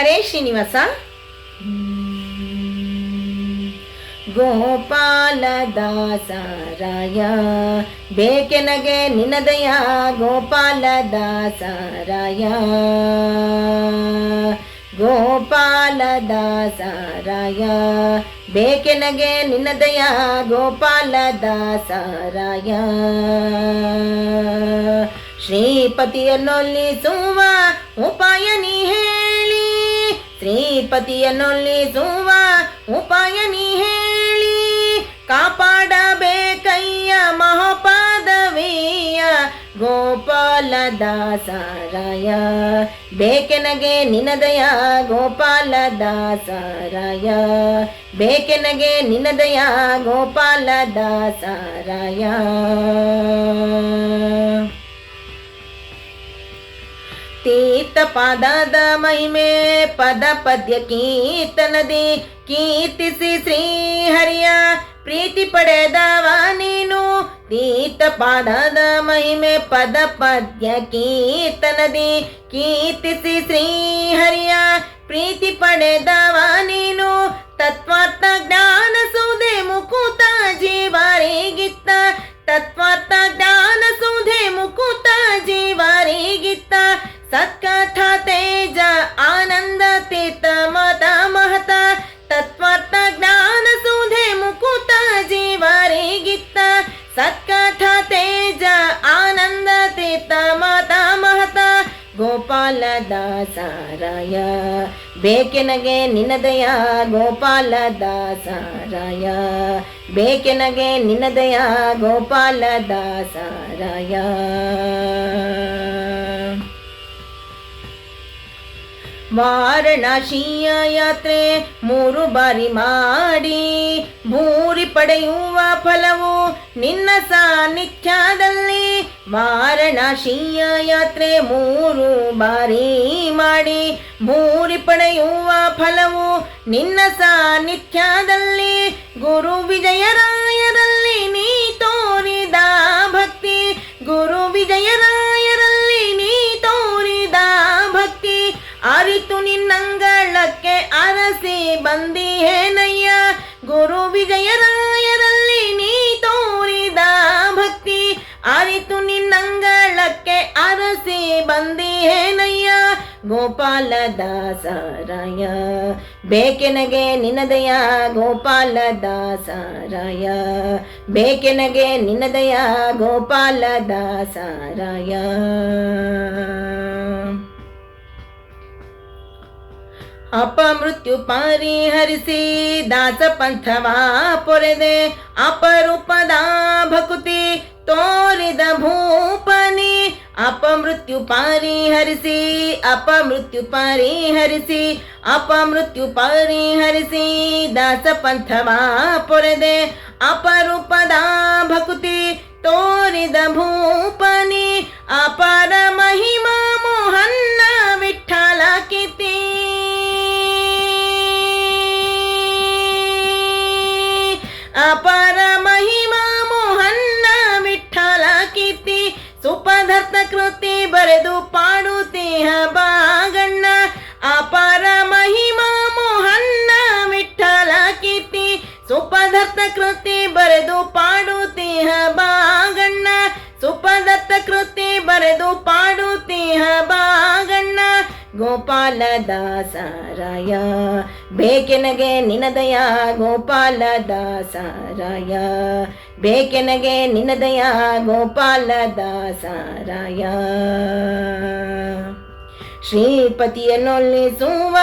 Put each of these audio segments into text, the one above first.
ಹರೇ ಶ್ರೀನಿವಾಸ. ಗೋಪಾಲದಾಸರಾಯ ಬೇಕೆನಗೆ ನಿನದಯ ಗೋಪಾಲದಾಸರಾಯ. ಗೋಪಾಲದಾಸರಾಯ ಬೇಕೆನಗೆ ನಿನ್ನದಯ ಗೋಪಾಲದಾಸರಾಯ. ಶ್ರೀಪತಿಯನ್ನೊಲ್ಲಿಸುವ ಉಪಾಯ ನೀ ಹೇಳಿ ಶ್ರೀಪತಿಯನ್ನೊಲ್ಲಿಸುವ ಉಪಾಯ ನೀ ಹೇಳಿ. ಕಾಪಾಡಬೇಕಯ್ಯ ಮಹಾಪಾದವೀಯ ಗೋಪಾಲದಾಸರಾಯ. ಬೇಕೆನಗೆ ನಿನದಯ ಗೋಪಾಲದಾಸರಾಯ. ಬೇಕೆನಗೆ ನಿನದಯ ಗೋಪಾಲದಾಸರಾಯ. ತೀರ್ಥ ಪಾದದ ಮಹಿಮೆ ಪದ ಪದ್ಯ ಕೀರ್ತನದಿ. ಕೀರ್ತಿಸಿ ಶ್ರೀಹರಿಯ ಪ್ರೀತಿ ಪಡೆದವ ನೀನು. ತೀರ್ಥ ಪಾದದ ಮಹಿಮೆ ಪದ ಪದ್ಯ ಕೀರ್ತನದಿ. ಕೀರ್ತಿಸಿ ಶ್ರೀಹರಿಯ ಪ್ರೀತಿ ಪಡೆದವ ನೀನು. ತತ್ವಾರ್ಥ ಜ್ಞಾನ ಸೌದೆ ಮುಕುತ ಜೀವರಿಗಿತ್ತ. ತತ್ವಾರ್ಥ ಜ್ಞಾನ ಸೌದೆ ಮುಕುತ ಜೀವರಿಗಿತ್ತ. ಸತ್ಕಥಾ ತೇಜ, ಆನಂದ, ತೀರ್ಥ, ಮತ, ಮಹತ, ತತ್ವಾರ್ಥ, ಜ್ಞಾನ, ಸುಧೆ, ಮುಕುತ ಜೀವರಿಗಿತ್ತ ಸತ್ಕಥ ತೇಜ, ಆನಂದ, ತೀರ್ಥ, ಮತ, ಮಹತ ಗೋಪಾಲ ದಾಸಾರಾಯ ಬೇಕೆನಗೆ ನಿನದಯ ಗೋಪಾಲದಾಸರಾಯ. ಬೇಕೆನಗೆ ನಿನದಯ ಗೋಪಾಲದಾಸರಾಯ. ವಾರಣಾಸಿಯ ಯಾತ್ರೆ ಮೂರು ಬಾರಿ ಮಾಡಿ, ಭೂರಿ ಪಡೆಯುವ ಫಲವು ನಿನ್ನ ಸಾನ್ನಿಧ್ಯದಲ್ಲಿ ವಾರಣಾಸಿಯ ಯಾತ್ರೆ ಮೂರು ಬಾರಿ ಮಾಡಿ, ಭೂರಿ ಪಡೆಯುವ ಫಲವು ನಿನ್ನ ಸಾನ್ನಿಧ್ಯದಲ್ಲಿ ಗುರು ವಿಜಯರಾಯರಲ್ಲಿ ನೀ ತೋರಿದ ಭಕ್ತಿ, ಗುರು ವಿಜಯರಾಯರಲ್ಲಿ ಅರಸಿ ಬಂದಿಹೇನಯ್ಯ ಗುರು ವಿಜಯರಾಯರಲ್ಲಿ ನೀ ತೋರಿದ ಭಕ್ತಿ. ಅರಿತು ನಿನ್ನಂಗಳಕ್ಕೆ ಅರಸಿ ಬಂದಿಹೇನಯ್ಯ ಗೋಪಾಲದಾಸರಾಯ. ಬೇಕೆನಗೆ ನಿನದಯ ಗೋಪಾಲದಾಸರಾಯ? ಬೇಕೆನಗೆ ನಿನದಯ ಗೋಪಾಲದಾಸರಾಯ? ಅಪಮೃತ್ಯು अपमृत्यु परिहरिसि दास पन्थवा पुरदे अपरूपदा भकुति तोरिद भूपनि। अपमृत्यु परिहरिसि अपमृत्यु परिहरिसि अपमृत्यु परिहरिसि दास पन्थवा पुरदे अपरूपदा भकुति तोरिद भूपनी। अप ಬರೆದು ಪಾಡುತ್ತೀಹ ಬಾಗಣ್ಣ. ಅಪರ ಮಹಿಮಾ ಮೋಹನ್ನ ವಿಠಲ ಕೀರ್ತಿ ಸುಪದರ್ಥ ಕೃತಿ ಬರೆದು ಪಾಡುತ್ತೀಹ ಬಾಗಣ್ಣ. ಸುಪದತ್ತ ಕೃತಿ ಬರೆದು ಪಾಡುತ್ತೀಹ ಬಾಗಣ್ಣ ಗೋಪಾಲದಾಸರಾಯ. ಬೇಕೆನಗೆ ನಿನದಯ ಗೋಪಾಲದಾಸರಾಯ. ಬೇಕೆನಗೆ ನಿನದಯ ಗೋಪಾಲದಾಸರಾಯ. ಶ್ರೀಪತಿಯನ್ನೊಲ್ಲಿಸುವ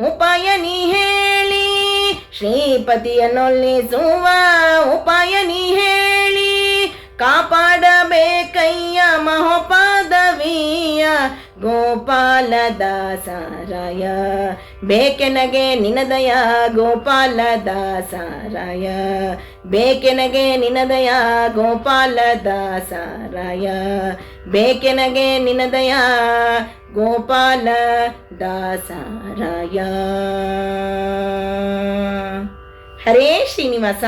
ಉಪಾಯ ನೀ ಹೇಳಿ. ಶ್ರೀಪತಿಯನ್ನೊಲ್ಲಿಸುವ ಉಪಾಯ ನೀ ಹೇಳಿ. ಕಾಪಾಡಬೇಕಯ್ಯ ಗೋಪಾಲದಾಸರಾಯ. ಬೇಕೆನಗೆ ನಿನದಯ ಗೋಪಾಲದಾಸರಾಯ. ಬೇಕೆನಗೆ ನಿನದಯ ಗೋಪಾಲದಾಸರಾಯ. ಬೇಕೆನಗೆ ನಿನದಯ ಗೋಪಾಲ ದಾಸಾರಾಯ ಹರೇ ಶ್ರೀನಿವಾಸ.